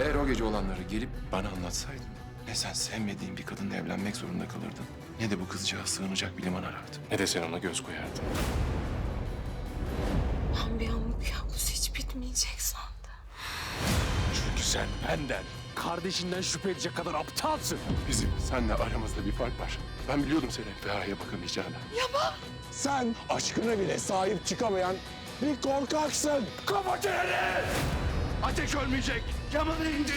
Eğer o gece olanları gelip bana anlatsaydın... ...ne sen sevmediğin bir kadınla evlenmek zorunda kalırdın... ...ne de bu kızcağız sığınacak bir liman arardın. Ne de sen ona göz koyardın. Ben bir an bu kabus hiç bitmeyecek sandım. Çünkü sen benden, kardeşinden şüphe edecek kadar aptalsın. Bizim seninle aramızda bir fark var. Ben biliyordum senin Feraha'ya bakamayacağını. Sen aşkına bile sahip çıkamayan bir korkaksın. Kapat çeneni! Ateş ölmeyecek. Yaman'a indir.